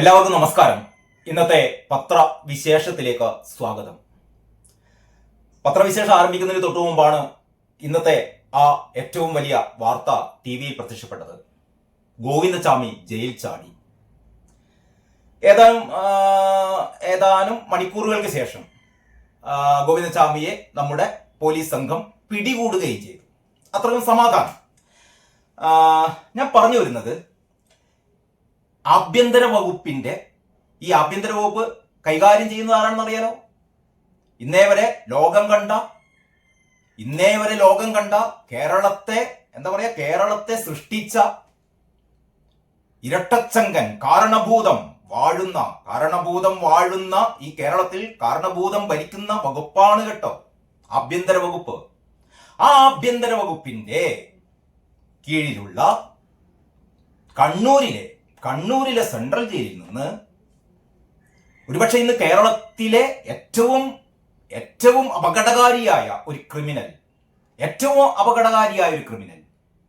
എല്ലാവർക്കും നമസ്കാരം. ഇന്നത്തെ പത്രവിശേഷത്തിലേക്ക് സ്വാഗതം. പത്രവിശേഷം ആരംഭിക്കുന്നതിന് തൊട്ടു മുമ്പാണ് ഇന്നത്തെ ആ ഏറ്റവും വലിയ വാർത്ത ടി വിയിൽ പ്രത്യക്ഷപ്പെട്ടത്. ഗോവിന്ദചാമി ജയിൽ ചാടി. ഏതാനും ഏതാനും മണിക്കൂറുകൾക്ക് ശേഷം ഗോവിന്ദചാമിയെ നമ്മുടെ പോലീസ് സംഘം പിടികൂടുകയും ചെയ്തു. അത്രയും സമാധാനം. ഞാൻ പറഞ്ഞു വരുന്നത് ആഭ്യന്തര വകുപ്പിന്റെ ഈ ആഭ്യന്തര വകുപ്പ് കൈകാര്യം ചെയ്യുന്നത് ആരാണെന്ന് അറിയാലോ? ഇന്നേ വരെ ലോകം കണ്ട ഇന്നേ വരെ ലോകം കണ്ട കേരളത്തെ എന്താ പറയാ കേരളത്തെ സൃഷ്ടിച്ച ഇരട്ടച്ചങ്കൻ കാരണഭൂതം വാഴുന്ന കാരണഭൂതം വാഴുന്ന ഈ കേരളത്തിൽ കാരണഭൂതം ഭരിക്കുന്ന വകുപ്പാണ് കേട്ടോ ആഭ്യന്തര വകുപ്പ്. ആ ആഭ്യന്തര വകുപ്പിന്റെ കീഴിലുള്ള കണ്ണൂരിലെ കണ്ണൂരിലെ സെൻട്രൽ ജയിലിൽ നിന്ന് ഒരുപക്ഷെ ഇന്ന് കേരളത്തിലെ ഏറ്റവും ഏറ്റവും അപകടകാരിയായ ഒരു ക്രിമിനൽ ഏറ്റവും അപകടകാരിയായ ഒരു ക്രിമിനൽ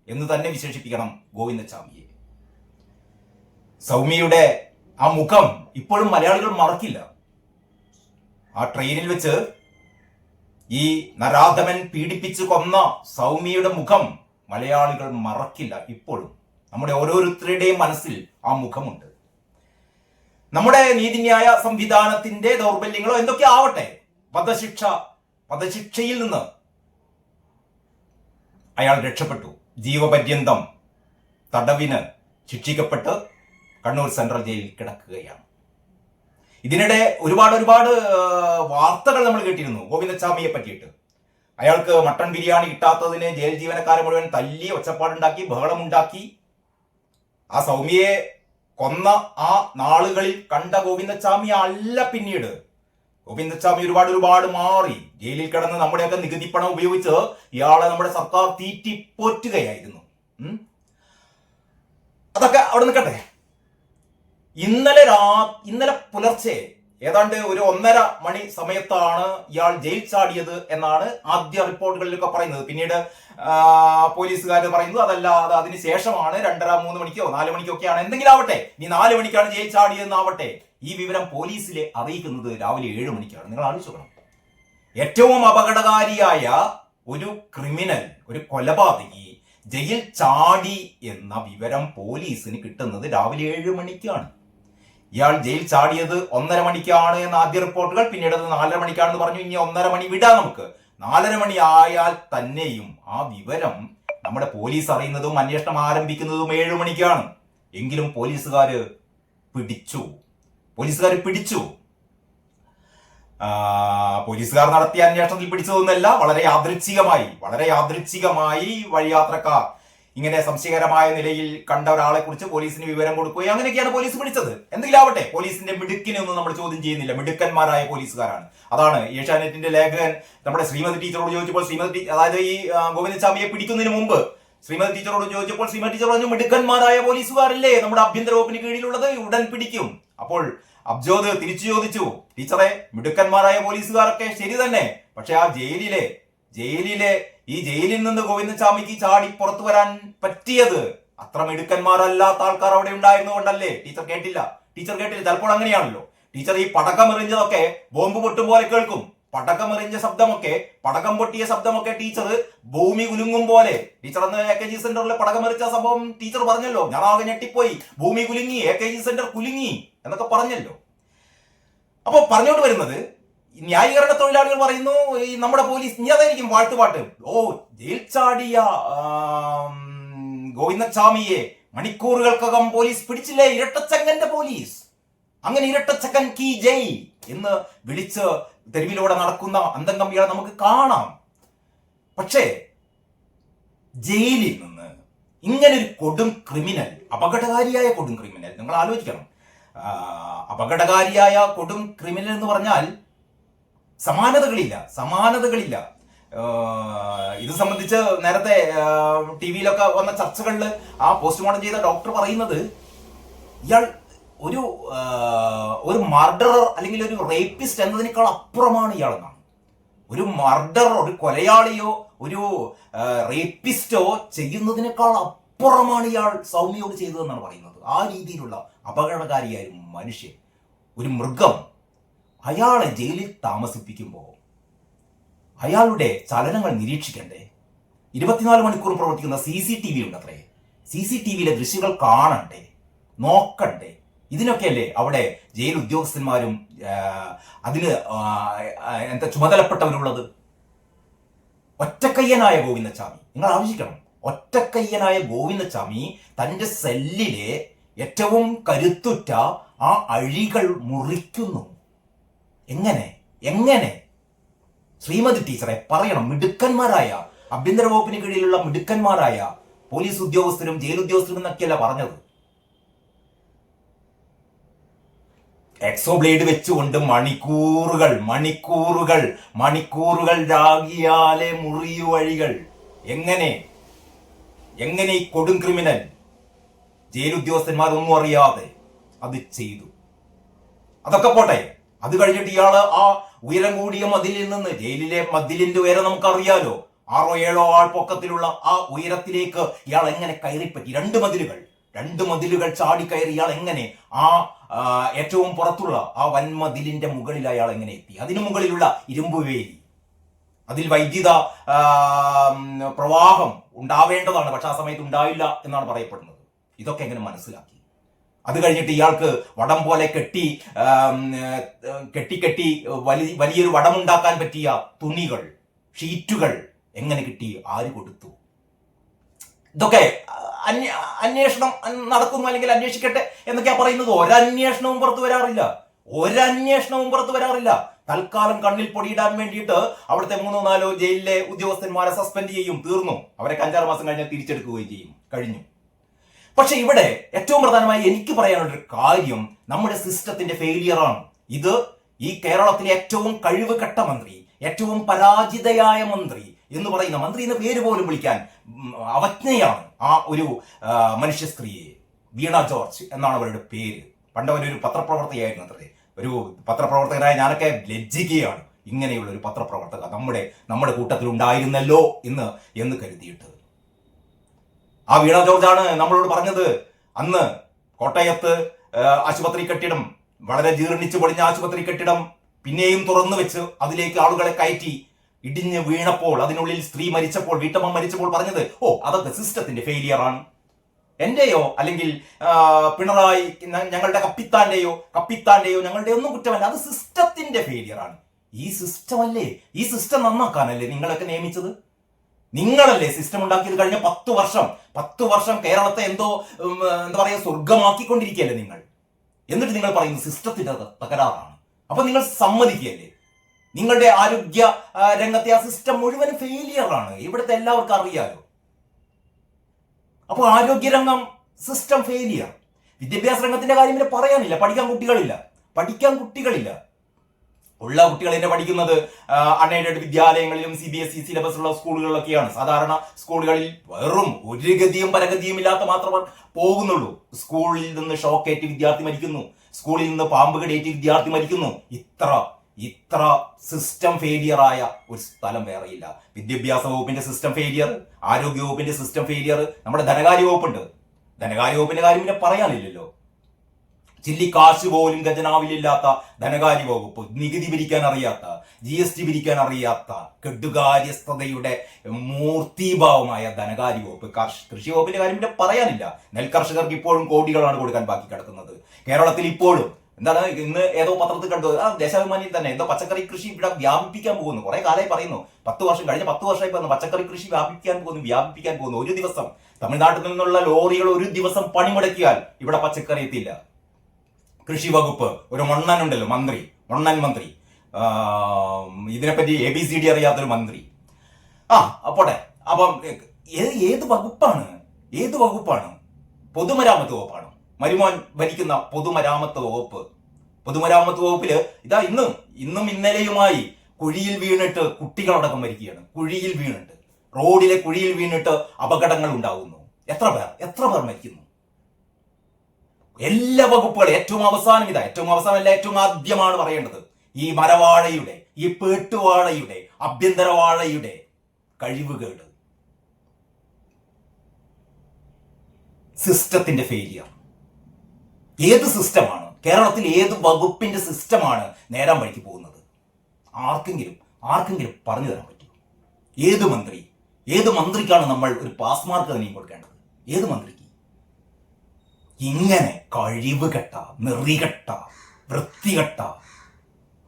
എന്ന് തന്നെ വിശേഷിപ്പിക്കണം ഗോവിന്ദസ്വാമിയെ. സൗമ്യയുടെ ആ മുഖം ഇപ്പോഴും മലയാളികൾ മറക്കില്ല. ആ ട്രെയിനിൽ വെച്ച് ഈ നരാധമൻ പീഡിപ്പിച്ചു കൊന്ന സൗമ്യയുടെ മുഖം മലയാളികൾ മറക്കില്ല ഇപ്പോഴും. നമ്മുടെ ഓരോരുത്തരുടെയും മനസ്സിൽ ആ മുഖമുണ്ട്. നമ്മുടെ നീതിന്യായ സംവിധാനത്തിന്റെ ദൗർബല്യങ്ങളോ എന്തൊക്കെ ആവട്ടെ വധശിക്ഷ വധശിക്ഷയിൽ നിന്ന് അയാൾ രക്ഷപ്പെട്ടു. ജീവപര്യന്തം തടവിന് ശിക്ഷിക്കപ്പെട്ട് കണ്ണൂർ സെൻട്രൽ ജയിലിൽ കിടക്കുകയാണ്. ഇതിനിടെ ഒരുപാട് ഒരുപാട് വാർത്തകൾ നമ്മൾ കേട്ടിരുന്നു ഗോവിന്ദസ്വാമിയെ പറ്റിയിട്ട്. അയാൾക്ക് മട്ടൺ ബിരിയാണി കിട്ടാത്തതിന് ജയിൽ ജീവനക്കാരെ മുഴുവൻ തല്ലി ഒച്ചപ്പാടുണ്ടാക്കി ബഹളമുണ്ടാക്കി ആ സൗമ്യയെ കൊന്ന ആ നാളുകളിൽ കണ്ട ഗോവിന്ദസ്വാമി അല്ല പിന്നീട്. ഗോവിന്ദസ്വാമി ഒരുപാട് ഒരുപാട് മാറി. ജയിലിൽ കിടന്ന് നമ്മുടെയൊക്കെ നികുതി പണം ഉപയോഗിച്ച് ഇയാളെ നമ്മുടെ സർക്കാർ തീറ്റി പോറ്റുകയായിരുന്നു. ഉം. അതൊക്കെ അവിടെ നിൽക്കട്ടെ. ഇന്നലെ രാ ഇന്നലെ പുലർച്ചെ ഏതാണ്ട് ഒരു ഒന്നര മണി സമയത്താണ് ഇയാൾ ജയിൽ ചാടിയത് എന്നാണ് ആദ്യ റിപ്പോർട്ടുകളിലൊക്കെ പറയുന്നത്. പിന്നീട് പോലീസുകാർ പറയുന്നത് അതല്ല അത് അതിന് ശേഷമാണ് രണ്ടര മൂന്ന് മണിക്കോ നാല് മണിക്കോ ഒക്കെയാണ് എന്തെങ്കിലും ആവട്ടെ നീ നാല് മണിക്കാണ് ജയിൽ ചാടിയതെന്നാവട്ടെ. ഈ വിവരം പോലീസിലെ അറിയിക്കുന്നത് രാവിലെ ഏഴ് മണിക്കാണ്. നിങ്ങൾ ആലോചിക്കണം ഏറ്റവും അപകടകാരിയായ ഒരു ക്രിമിനൽ ഒരു കൊലപാതകി ജയിൽ ചാടി എന്ന വിവരം പോലീസിന് കിട്ടുന്നത് രാവിലെ ഏഴ് മണിക്കാണ്. ഇയാൾ ജയിൽ ചാടിയത് ഒന്നര മണിക്കാണ് എന്ന ആദ്യ റിപ്പോർട്ടുകൾ. പിന്നീട് അത് നാലര മണിക്കാണെന്ന് പറഞ്ഞു. ഇനി ഒന്നര മണി വിടാം നമുക്ക്. നാലര മണി ആയാൽ തന്നെയും ആ വിവരം നമ്മുടെ പോലീസ് അറിയുന്നതും അന്വേഷണം ആരംഭിക്കുന്നതും ഏഴു മണിക്കാണ്. എങ്കിലും പോലീസുകാര് പിടിച്ചു. പോലീസുകാർ പിടിച്ചു. പോലീസുകാർ നടത്തിയ അന്വേഷണത്തിൽ പിടിച്ചതൊന്നല്ല വളരെ യാദൃച്ഛികമായി വളരെ യാദൃച്ഛികമായി വഴിയാത്രക്കാർ ഇങ്ങനെ സംശയകരമായ നിലയിൽ കണ്ട ഒരാളെ കുറിച്ച് പോലീസിന് വിവരം കൊടുക്കുകയും അങ്ങനെയൊക്കെയാണ് പോലീസ് പിടിച്ചത്. എന്തെങ്കിലും ആവട്ടെ പോലീസിന്റെ മിടുക്കിനെ ഒന്നും നമ്മൾ ചോദ്യം ചെയ്യുന്നില്ല. മിടുക്കന്മാരായ പോലീസുകാരാണ്. അതാണ് ഏഷ്യാനെറ്റിന്റെ ലേഖകൻ നമ്മുടെ ശ്രീമതി ടീച്ചറോട് ചോദിച്ചപ്പോൾ ശ്രീമതി അതായത് ഈ ഗോവിന്ദസ്വാമിയെ പിടിക്കുന്നതിന് മുമ്പ് ശ്രീമതി ടീച്ചറോട് ചോദിച്ചപ്പോൾ ശ്രീമതി ടീച്ചർ പറഞ്ഞു മിടുക്കന്മാരായ പോലീസുകാരല്ലേ? നമ്മുടെ ആഭ്യന്തര വകുപ്പിന് കീഴിലുള്ളത് ഉടൻ പിടിക്കും. അപ്പോൾ അബ്ജോദ് തിരിച്ചു ചോദിച്ചു ടീച്ചറെ മിടുക്കന്മാരായ പോലീസുകാരൊക്കെ ശരി തന്നെ. പക്ഷെ ആ ജയിലിലെ ജയിലിലെ ഈ ജയിലിൽ നിന്ന് ഗോവിന്ദസ്വാമിക്ക് ചാടി പുറത്തു വരാൻ പറ്റിയത് അത്ര മിടുക്കന്മാരല്ലാത്ത ആൾക്കാർ അവിടെ ഉണ്ടായിരുന്നു കൊണ്ടല്ലേ ടീച്ചർ കേട്ടില്ല. ടീച്ചർ കേട്ടില്ല. ചിലപ്പോൾ അങ്ങനെയാണല്ലോ. ടീച്ചർ ഈ പടക്കം എറിഞ്ഞതൊക്കെ ബോംബ് പൊട്ടും പോലെ കേൾക്കും. പടക്കം എറിഞ്ഞ ശബ്ദമൊക്കെ പടക്കം പൊട്ടിയ ശബ്ദമൊക്കെ ടീച്ചർ ഭൂമി കുലുങ്ങും പോലെ. ടീച്ചർ അന്ന് എ കെ ജി സെന്ററിൽ പടക്കം എറിച്ച സംഭവം ടീച്ചർ പറഞ്ഞല്ലോ. ഞാൻ ആകെ ഞെട്ടിപ്പോയി. ഭൂമി കുലുങ്ങി എ കെ ജി സെന്റർ കുലുങ്ങി എന്നൊക്കെ പറഞ്ഞല്ലോ. അപ്പൊ പറഞ്ഞോണ്ട് വരുന്നത് ന്യായീകരണ തൊഴിലാളികൾ പറയുന്നു ഈ നമ്മുടെ പോലീസ് ഇനി അതായിരിക്കും വാഴ്ത്തുപാട്ട്. ഓ ജയിൽ ചാടിയ ഗോവിന്ദസ്വാമിയെ മണിക്കൂറുകൾക്കകം പോലീസ് പിടിച്ചില്ലേ? ഇരട്ടച്ചങ്കന്റെ പോലീസ്. അങ്ങനെ ഇരട്ടച്ചക്കൻ കി ജയ് എന്ന് വിളിച്ച് തെരുവിലൂടെ നടക്കുന്ന അന്തംകമ്പികളെ നമുക്ക് കാണാം. പക്ഷേ ജയിലിൽ നിന്ന് ഇങ്ങനെ ഒരു കൊടും ക്രിമിനൽ അപകടകാരിയായ കൊടും ക്രിമിനൽ നിങ്ങൾ ആലോചിക്കണം. അപകടകാരിയായ കൊടും ക്രിമിനൽ എന്ന് പറഞ്ഞാൽ സമാനതകളില്ല സമാനതകളില്ല. ഇത് സംബന്ധിച്ച് നേരത്തെ ടി വിയിലൊക്കെ വന്ന ചർച്ചകളിൽ ആ പോസ്റ്റ്മോർട്ടം ചെയ്ത ഡോക്ടർ പറയുന്നത് ഇയാൾ ഒരു ഒരു മർഡറർ അല്ലെങ്കിൽ ഒരു റേപ്പിസ്റ്റ് എന്നതിനേക്കാൾ അപ്പുറമാണ് ഇയാളെന്നാണ്. ഒരു മർഡർ ഒരു കൊലയാളിയോ ഒരു റേപ്പിസ്റ്റോ ചെയ്യുന്നതിനേക്കാൾ അപ്പുറമാണ് ഇയാൾ സൗമ്യയോട് ചെയ്തതെന്നാണ് പറയുന്നത്. ആ രീതിയിലുള്ള അപകടകാരിയായ മനുഷ്യൻ ഒരു മൃഗം അയാളെ ജയിലിൽ താമസിപ്പിക്കുമ്പോൾ അയാളുടെ ചലനങ്ങൾ നിരീക്ഷിക്കണ്ടേ? ഇരുപത്തിനാല് മണിക്കൂർ പ്രവർത്തിക്കുന്ന സി സി ടി വി ഉണ്ട് അത്രേ സി സി ടി വിയിലെ ദൃശ്യങ്ങൾ കാണണ്ടേ? നോക്കണ്ടേ? ഇതിനൊക്കെയല്ലേ അവിടെ ജയിൽ ഉദ്യോഗസ്ഥന്മാരും അതിന് എന്താ ചുമതലപ്പെട്ടവരുള്ളത്? ഒറ്റക്കയ്യനായ ഗോവിന്ദസ്വാമി നിങ്ങൾ ആവശ്യിക്കണം ഒറ്റക്കയ്യനായ ഗോവിന്ദസ്വാമി തന്റെ സെല്ലിലെ ഏറ്റവും കരുത്തുറ്റ ആ അഴികൾ മുറിക്കുന്നു. എങ്ങനെ? എങ്ങനെ? ശ്രീമതി ടീച്ചറെ പറയണം. മിടുക്കന്മാരായ ആഭ്യന്തര വകുപ്പിന് കീഴിലുള്ള മിടുക്കന്മാരായ പോലീസ് ഉദ്യോഗസ്ഥരും ജയിൽ ഉദ്യോഗസ്ഥരും എന്നൊക്കെയല്ല പറഞ്ഞത്? എക്സോ ബ്ലേഡ് വെച്ചുകൊണ്ട് മണിക്കൂറുകൾ മണിക്കൂറുകൾ മണിക്കൂറുകൾ രാഗിയാലെ മുറിയു വഴികൾ. എങ്ങനെ? എങ്ങനെ ഈ കൊടും ക്രിമിനൽ ജയിൽ ഉദ്യോഗസ്ഥന്മാരൊന്നും അറിയാതെ അത് ചെയ്തു? അതൊക്കെ പോട്ടെ. അത് കഴിഞ്ഞിട്ട് ഇയാൾ ആ ഉയരം കൂടിയ മതിലിൽ നിന്ന് ജയിലിലെ മതിലിന്റെ ഉയരം നമുക്കറിയാലോ ആറോ ഏഴോ ആൾ പൊക്കത്തിലുള്ള ആ ഉയരത്തിലേക്ക് ഇയാൾ എങ്ങനെ കയറിപ്പറ്റി? രണ്ട് മതിലുകൾ രണ്ട് മതിലുകൾ ചാടി കയറി ഇയാൾ എങ്ങനെ ആ, ഏറ്റവും പുറത്തുള്ള ആ വൻമതിലിന്റെ മുകളിൽ അയാൾ എങ്ങനെ എത്തി? അതിനു മുകളിലുള്ള ഇരുമ്പ് വേലി. അതിൽ വൈദ്യുത പ്രവാഹം ഉണ്ടാവേണ്ടതാണ് പക്ഷെ ആ സമയത്ത് ഉണ്ടായില്ല എന്നാണ് പറയപ്പെടുന്നത്. ഇതൊക്കെ എങ്ങനെ മനസ്സിലാക്കി? അത് കഴിഞ്ഞിട്ട് ഇയാൾക്ക് വടം പോലെ കെട്ടി കെട്ടി കെട്ടി വലിയ വലിയൊരു വടമുണ്ടാക്കാൻ പറ്റിയ തുണികൾ ഷീറ്റുകൾ എങ്ങനെ കിട്ടി? ആര് കൊടുത്തു? ഇതൊക്കെ അന്വേ- അന്വേഷണം നടക്കുന്നു അല്ലെങ്കിൽ അന്വേഷിക്കട്ടെ എന്നൊക്കെയാ പറയുന്നത് ഒരന്വേഷണവും പുറത്തു വരാറില്ല. ഒരന്വേഷണവും പുറത്തു വരാറില്ല. തൽക്കാലം കണ്ണിൽ പൊടിയിടാൻ വേണ്ടിയിട്ട് അവിടുത്തെ മൂന്നോ നാലോ ജയിലിലെ ഉദ്യോഗസ്ഥന്മാരെ സസ്പെൻഡ് ചെയ്യും തീർന്നു. അവരെ അഞ്ചാറ് മാസം കഴിഞ്ഞാൽ തിരിച്ചെടുക്കുകയും ചെയ്യും. കഴിഞ്ഞു. പക്ഷെ ഇവിടെ ഏറ്റവും പ്രധാനമായി എനിക്ക് പറയാനുള്ള ഒരു കാര്യം നമ്മുടെ സിസ്റ്റത്തിന്റെ ഫെയിലിയർ ആണ് ഇത് ഈ കേരളത്തിലെ ഏറ്റവും കഴിവ് കെട്ട മന്ത്രി ഏറ്റവും പരാജിതയായ മന്ത്രി എന്ന് പറയുന്ന മന്ത്രി എന്ന പേര് പോലും വിളിക്കാൻ അവജ്ഞയാണ് ആ ഒരു മനുഷ്യ സ്ത്രീയെ. വീണ ജോർജ് എന്നാണ് അവരുടെ പേര്. പണ്ട് പത്രപ്രവർത്തകയായിരുന്നു അത്രേ. ഒരു പത്രപ്രവർത്തകനായ ഞാനൊക്കെ ലജ്ജിക്കുകയാണ് ഇങ്ങനെയുള്ള ഒരു പത്രപ്രവർത്തക. നമ്മുടെ നമ്മുടെ കൂട്ടത്തിൽ ഉണ്ടായിരുന്നല്ലോ എന്ന് എന്ന് കരുതിയിട്ട്. ആ വീണ ജോർജാണ് നമ്മളോട് പറഞ്ഞത്. അന്ന് കോട്ടയത്ത് ആശുപത്രി കെട്ടിടം വളരെ ജീർണിച്ചു പൊളിഞ്ഞ ആശുപത്രി കെട്ടിടം പിന്നെയും തുറന്നു വെച്ച് അതിലേക്ക് ആളുകളെ കയറ്റി ഇടിഞ്ഞ് വീണപ്പോൾ അതിനുള്ളിൽ സ്ത്രീ മരിച്ചപ്പോൾ വീട്ടമ്മ മരിച്ചപ്പോൾ പറഞ്ഞത് ഓ അതൊക്കെ സിസ്റ്റത്തിന്റെ ഫെയിലിയർ ആണ്. എന്റെയോ അല്ലെങ്കിൽ പിണറായി ഞങ്ങളുടെ കപ്പിത്താന്റെയോ കപ്പിത്താന്റെയോ ഞങ്ങളുടെ ഒന്നും കുറ്റമല്ല അത് സിസ്റ്റത്തിന്റെ ഫെയിലിയർ ആണ്. ഈ സിസ്റ്റം അല്ലേ ഈ സിസ്റ്റം നന്നാക്കാനല്ലേ നിങ്ങളൊക്കെ നിയമിച്ചത്? നിങ്ങളല്ലേ സിസ്റ്റം ഉണ്ടാക്കിയത് കഴിഞ്ഞ പത്ത് വർഷം? പത്ത് വർഷം കേരളത്തെ എന്തോ എന്താ പറയുക സ്വർഗമാക്കിക്കൊണ്ടിരിക്കുകയല്ലേ നിങ്ങൾ? എന്നിട്ട് നിങ്ങൾ പറയുന്നു സിസ്റ്റത്തിന്റെ തകരാറാണ്. അപ്പൊ നിങ്ങൾ സമ്മതിക്കുകയല്ലേ? നിങ്ങളുടെ ആരോഗ്യ രംഗത്തെ ആ സിസ്റ്റം മുഴുവൻ ഫെയിലിയറാണ് ഇവിടുത്തെ എല്ലാവർക്കും അറിയാലോ. അപ്പോൾ ആരോഗ്യരംഗം സിസ്റ്റം ഫെയിലിയർ വിദ്യാഭ്യാസ രംഗത്തിന്റെ കാര്യം പിന്നെ പറയാനില്ല. പഠിക്കാൻ കുട്ടികളില്ല. പഠിക്കാൻ കുട്ടികളില്ല. ഉള്ള കുട്ടികൾ തന്നെ പഠിക്കുന്നത് അൺഎയ്ഡഡ് വിദ്യാലയങ്ങളിലും സി ബി എസ് ഇ സിലബസുള്ള സ്കൂളുകളിലൊക്കെയാണ്. സാധാരണ സ്കൂളുകളിൽ വെറും ഒരു ഗതിയും പരഗതിയും ഇല്ലാത്ത മാത്രമേ പോകുന്നുള്ളൂ. സ്കൂളിൽ നിന്ന് ഷോക്കേറ്റ് വിദ്യാർത്ഥി മരിക്കുന്നു. സ്കൂളിൽ നിന്ന് പാമ്പ് കടിയേറ്റ് വിദ്യാർത്ഥി മരിക്കുന്നു. ഇത്ര ഇത്ര സിസ്റ്റം ഫെയിലിയർ ആയ ഒരു സ്ഥലം വേറെയില്ല. വിദ്യാഭ്യാസ വകുപ്പിന്റെ സിസ്റ്റം ഫെയിലിയർ ആരോഗ്യ വകുപ്പിന്റെ സിസ്റ്റം ഫെയിലിയർ നമ്മുടെ ധനകാര്യ വകുപ്പുണ്ട്. ധനകാര്യ വകുപ്പിന്റെ കാര്യം പിന്നെ പറയാനില്ലല്ലോ. ചില്ലിക്കാശ് പോലും ഖജനാവിലില്ലാത്ത ധനകാര്യ വകുപ്പ് നികുതി പിരിക്കാൻ അറിയാത്ത ജി എസ് ടി പിരിക്കാൻ അറിയാത്ത കെട്ടുകാര്യസ്ഥതയുടെ മൂർത്തിഭാവമായ ധനകാര്യ വകുപ്പ് കൃഷി വകുപ്പിന്റെ കാര്യം പിന്നെ പറയാനില്ല. നെൽകർഷകർക്ക് ഇപ്പോഴും കോടികളാണ് കൊടുക്കാൻ ബാക്കി കിടക്കുന്നത്. കേരളത്തിൽ ഇപ്പോഴും എന്താണ് ഇന്ന് ഏതോ പത്രത്തിൽ കണ്ടു ആ ദേശാഭിമാനിയിൽ തന്നെ എന്തോ പച്ചക്കറി കൃഷി ഇവിടെ വ്യാപിപ്പിക്കാൻ പോകുന്നു. കുറെ കാലമായി പറയുന്നു. പത്ത് വർഷം കഴിഞ്ഞ പത്ത് വർഷമായി പറഞ്ഞു പച്ചക്കറി കൃഷി വ്യാപിക്കാൻ പോകുന്നു വ്യാപിപ്പിക്കാൻ പോകുന്നു. ഒരു ദിവസം തമിഴ്നാട്ടിൽ നിന്നുള്ള ലോറികൾ ഒരു ദിവസം പണിമുടക്കിയാൽ ഇവിടെ പച്ചക്കറി എത്തില്ല കൃഷി വകുപ്പ് ഒരു മണ്ണൻ ഉണ്ടല്ലോ മന്ത്രി മണ്ണൻ മന്ത്രി. ഇതിനെപ്പറ്റി എ ബി സി ഡി അറിയാത്തൊരു മന്ത്രി. ആ അപ്പോട്ടെ അപ്പം ഏത് വകുപ്പാണ്? ഏത് വകുപ്പാണ്? പൊതുമരാമത്ത് വകുപ്പാണ്? മരുമോൻ ഭരിക്കുന്ന പൊതുമരാമത്ത് വകുപ്പ്. പൊതുമരാമത്ത് വകുപ്പിൽ ഇതാ ഇന്നും ഇന്നും ഇന്നലെയുമായി കുഴിയിൽ വീണിട്ട് കുട്ടികളടക്കം മരിക്കുകയാണ്. കുഴിയിൽ വീണിട്ട്. റോഡിലെ കുഴിയിൽ വീണിട്ട് അപകടങ്ങൾ ഉണ്ടാകുന്നു എത്ര പേർ എത്ര പേർ മരിക്കുന്നു? എല്ലാ വകുപ്പുകളും ഏറ്റവും അവസാനം ഇതാ ഏറ്റവും അവസാനമല്ല ഏറ്റവും ആദ്യമാണ് പറയേണ്ടത്. ഈ മരവാഴയുടെ ഈ പേട്ടുവാഴയുടെ ആഭ്യന്തരവാഴയുടെ കഴിവുകേട്. സിസ്റ്റത്തിന്റെ ഫെയിലിയർ ഏത് സിസ്റ്റമാണ്? കേരളത്തിൽ ഏത് വകുപ്പിന്റെ സിസ്റ്റമാണ് നേരം വഴിക്ക് പോകുന്നത്? ആർക്കെങ്കിലും ആർക്കെങ്കിലും പറഞ്ഞു തരാൻ പറ്റുമോ? ഏത് മന്ത്രി ഏത് മന്ത്രിക്കാണ് നമ്മൾ ഒരു പാസ് മാർക്ക് തന്നെയും കൊടുക്കേണ്ടത്? ഏത് മന്ത്രിക്ക്? ഇങ്ങനെ കഴിവുകെട്ട നെറികെട്ട വൃത്തികെട്ട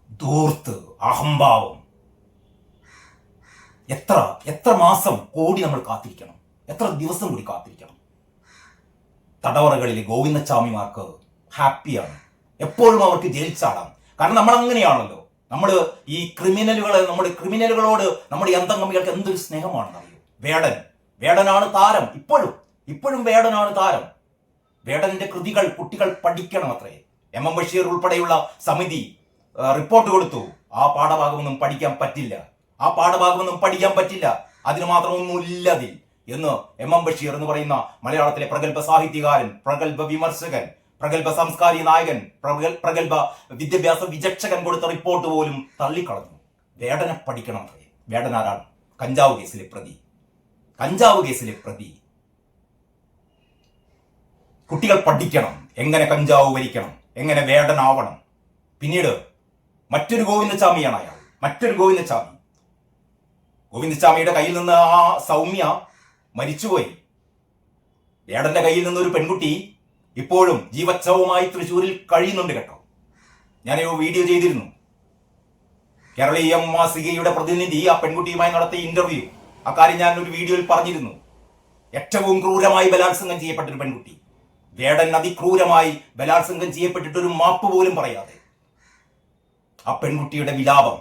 ദൂർത്ത് അഹംഭാവം. എത്ര എത്ര മാസം കോടി നമ്മൾ കാത്തിരിക്കണം? എത്ര ദിവസം കൂടി കാത്തിരിക്കണം? തടവറകളിലെ ഗോവിന്ദസ്വാമിമാർക്ക് ഹാപ്പിയാണ്. എപ്പോഴും അവർക്ക് ജയിൽ ചാടാം. കാരണം നമ്മൾ അങ്ങനെയാണല്ലോ നമ്മൾ ഈ ക്രിമിനലുകളെ നമ്മുടെ ക്രിമിനലുകളോട് നമ്മുടെ അന്തംഗമികൾക്ക് എന്തൊരു സ്നേഹമാണെന്നറിയോ? വേടൻ. വേടനാണ് താരം ഇപ്പോഴും. ഇപ്പോഴും വേടനാണ് താരം. വേടന്റെ കൃതികൾ കുട്ടികൾ പഠിക്കണം അത്രേ എം എം ബഷീർ ഉൾപ്പെടെയുള്ള സമിതി റിപ്പോർട്ട് കൊടുത്തു. ആ പാഠഭാഗമൊന്നും പഠിക്കാൻ പറ്റില്ല. ആ പാഠഭാഗമൊന്നും പഠിക്കാൻ പറ്റില്ല. അതിന് മാത്രമൊന്നുമില്ലതിൽ എന്ന് എം എം ബഷീർ എന്ന് പറയുന്ന മലയാളത്തിലെ പ്രഗത്ഭ സാഹിത്യകാരൻ പ്രഗത്ഭ വിമർശകൻ പ്രഗത്ഭ സംസ്കാരി നായകൻ പ്രഗത്ഭ വിദ്യാഭ്യാസ വിചക്ഷകൻ കൊടുത്ത റിപ്പോർട്ട് പോലും തള്ളിക്കളഞ്ഞു. വേടനെ പഠിക്കണം വേടനാരാണ്? കഞ്ചാവ് കേസിലെ പ്രതി. കഞ്ചാവ് കേസിലെ പ്രതി. കുട്ടികൾ പഠിക്കണം. എങ്ങനെ കഞ്ചാവ് വരിക്കണം എങ്ങനെ വേടനാവണം? പിന്നീട് മറ്റൊരു ഗോവിന്ദസ്വാമിയാണ് അയാൾ. മറ്റൊരു ഗോവിന്ദസ്വാമി. ഗോവിന്ദസ്വാമിയുടെ കയ്യിൽ നിന്ന് ആ സൗമ്യ മരിച്ചുപോയി. വേടന്റെ കയ്യിൽ നിന്ന് ഒരു പെൺകുട്ടി ഇപ്പോഴും ജീവച്ഛവമായി തൃശ്ശൂരിൽ കഴിയുന്നുണ്ട് കേട്ടോ. ഞാനൊരു വീഡിയോ ചെയ്തിരുന്നു. കേരളീയം മാസികയുടെ പ്രതിനിധി ആ പെൺകുട്ടിയുമായി നടത്തിയ ഇന്റർവ്യൂ. അക്കാര്യം ഞാൻ ഒരു വീഡിയോയിൽ പറഞ്ഞിരുന്നു. ഏറ്റവും ക്രൂരമായി ബലാത്സംഗം ചെയ്യപ്പെട്ട ഒരു പെൺകുട്ടി. വേടൻ അതിക്രൂരമായി ബലാത്സംഗം ചെയ്യപ്പെട്ടിട്ട് ഒരു മാപ്പ് പോലും പറയാതെ. ആ പെൺകുട്ടിയുടെ വിലാപം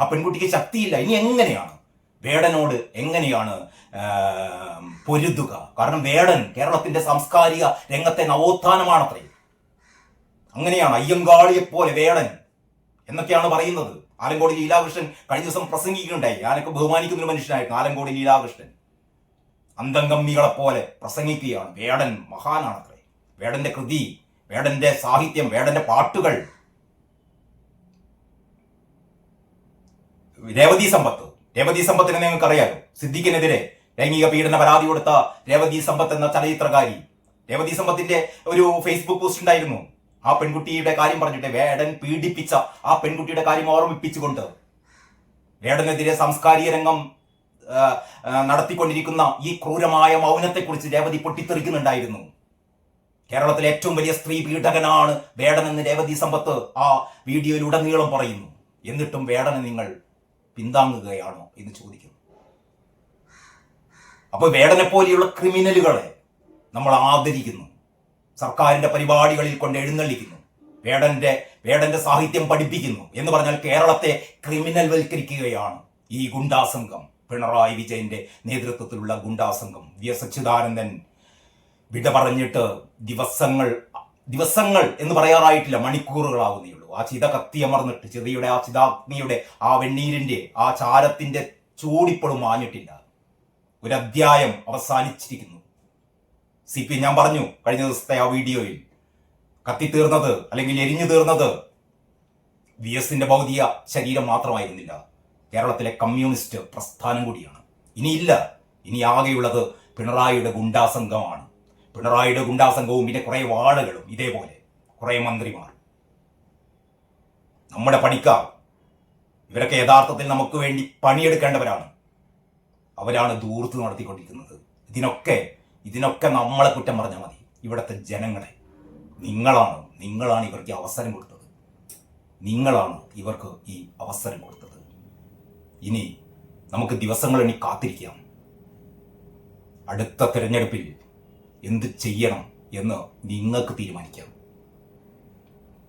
ആ പെൺകുട്ടിക്ക് ശക്തിയില്ല ഇനി എങ്ങനെയാണ്? വേടനോട് എങ്ങനെയാണ് പൊരുതുക? കാരണം വേടൻ കേരളത്തിന്റെ സാംസ്കാരിക രംഗത്തെ നവോത്ഥാനമാണത്രേ. അങ്ങനെയാണ് അയ്യങ്കാളിയെപ്പോലെ വേടൻ എന്നൊക്കെയാണ് പറയുന്നത്. ആലങ്കോടി ലീലാകൃഷ്ണൻ കഴിഞ്ഞ ദിവസം പ്രസംഗിക്കുകയുണ്ടായി. ഞാനൊക്കെ ബഹുമാനിക്കുന്ന ഒരു മനുഷ്യനായിരുന്നു ആലങ്കോടി ലീലാകൃഷ്ണൻ. അന്തംഗമ്മികളെപ്പോലെ പ്രസംഗിക്കുകയാണ്. വേടൻ മഹാനാണത്രേ. വേടന്റെ കൃതി വേടന്റെ സാഹിത്യം വേടന്റെ പാട്ടുകൾ. രേവതി സമ്പത്ത്. രേവതി സമ്പത്തിനെ നിങ്ങൾക്ക് അറിയാലോ സിദ്ദിഖിനെതിരെ ലൈംഗിക പീഡന പരാതി കൊടുത്ത രേവതി സമ്പത്ത് എന്ന ചലച്ചിത്രകാരി. രേവതി സമ്പത്തിന്റെ ഒരു ഫേസ്ബുക്ക് പോസ്റ്റ് ഉണ്ടായിരുന്നു. ആ പെൺകുട്ടിയുടെ കാര്യം പറഞ്ഞിട്ട് വേടൻ പീഡിപ്പിച്ച ആ പെൺകുട്ടിയുടെ കാര്യം ഓർമ്മിപ്പിച്ചുകൊണ്ട് വേടനെതിരെ സാംസ്കാരിക രംഗം നടത്തിക്കൊണ്ടിരിക്കുന്ന ഈ ക്രൂരമായ മൗനത്തെക്കുറിച്ച് രേവതി പൊട്ടിത്തെറിക്കുന്നുണ്ടായിരുന്നു. കേരളത്തിലെ ഏറ്റവും വലിയ സ്ത്രീ പീഡകനാണ് വേടൻ എന്ന് രേവതി സമ്പത്ത് ആ വീഡിയോയിലുടനീളം പറയുന്നു. എന്നിട്ടും വേടനെ നിങ്ങൾ പിന്താങ്ങുകയാണോ എന്ന് ചോദിക്കുന്നു. അപ്പോൾ വേടനെ പോലെയുള്ള ക്രിമിനലുകളെ നമ്മൾ ആദരിക്കുന്നു. സർക്കാരിന്റെ പരിപാടികളിൽ കൊണ്ട് എഴുന്നള്ളിക്കുന്നു. വേടന്റെ വേടന്റെ സാഹിത്യം പഠിപ്പിക്കുന്നു എന്ന് പറഞ്ഞാൽ കേരളത്തെ ക്രിമിനൽ വൽക്കരിക്കുകയാണ് ഈ ഗുണ്ടാസംഘം. പിണറായി വിജയന്റെ നേതൃത്വത്തിലുള്ള ഗുണ്ടാസംഘം വി എസ് അച്യുതാനന്ദൻ വിട പറഞ്ഞിട്ട് ദിവസങ്ങൾ ദിവസങ്ങൾ എന്ന് പറയാറായിട്ടില്ല മണിക്കൂറുകളാവുന്നേ ഉള്ളൂ ആ ചിത കത്തിയമർന്നിട്ട് ചിതയുടെ ആ ചിതാഗ്നിയുടെ ആ വെണ്ണീരിന്റെ ആ ചാരത്തിന്റെ ചൂടിപ്പോഴും മാഞ്ഞിട്ടില്ല. ഒരു അധ്യായം അവസാനിച്ചിരിക്കുന്നു. സി പി ഞാൻ പറഞ്ഞു കഴിഞ്ഞ ദിവസത്തെ ആ വീഡിയോയിൽ കത്തിത്തീർന്നത് അല്ലെങ്കിൽ എരിഞ്ഞു തീർന്നത് വി എസിന്റെ ഭൗതിക ശരീരം മാത്രമായിരുന്നില്ല. കേരളത്തിലെ കമ്മ്യൂണിസ്റ്റ് പ്രസ്ഥാനം കൂടിയാണ്. ഇനിയില്ല ഇനി ആകെയുള്ളത് പിണറായിയുടെ ഗുണ്ടാസംഘമാണ്. പിണറായിയുടെ ഗുണ്ടാസംഘവും പിന്നെ കുറെ വാളുകളും ഇതേപോലെ കുറേ മന്ത്രിമാർ. നമ്മുടെ പണിക്കാർ ഇവരൊക്കെ യഥാർത്ഥത്തിൽ നമുക്ക് വേണ്ടി പണിയെടുക്കേണ്ടവരാണ്. അവരാണ് ദൂർത്ത് നടത്തിക്കൊണ്ടിരിക്കുന്നത്. ഇതിനൊക്കെ ഇതിനൊക്കെ നമ്മളെ കുറ്റം പറഞ്ഞാൽ മതി. ഇവിടുത്തെ ജനങ്ങളെ. നിങ്ങളാണ് നിങ്ങളാണ് ഇവർക്ക് അവസരം കൊടുത്തത്. നിങ്ങളാണ് ഇവർക്ക് ഈ അവസരം കൊടുത്തത്. ഇനി നമുക്ക് ദിവസങ്ങൾ ഇനി കാത്തിരിക്കാം. അടുത്ത തിരഞ്ഞെടുപ്പിൽ എന്ത് ചെയ്യണം എന്ന് നിങ്ങൾക്ക് തീരുമാനിക്കാം.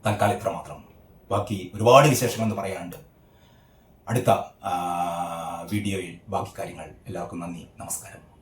തൽക്കാലം ഇത്ര മാത്രം. ബാക്കി ഒരുപാട് വിശേഷങ്ങൾ എന്ന് പറയാനുണ്ട്. അടുത്ത വീഡിയോയിൽ ബാക്കി കാര്യങ്ങൾ. എല്ലാവർക്കും നന്ദി. നമസ്കാരം.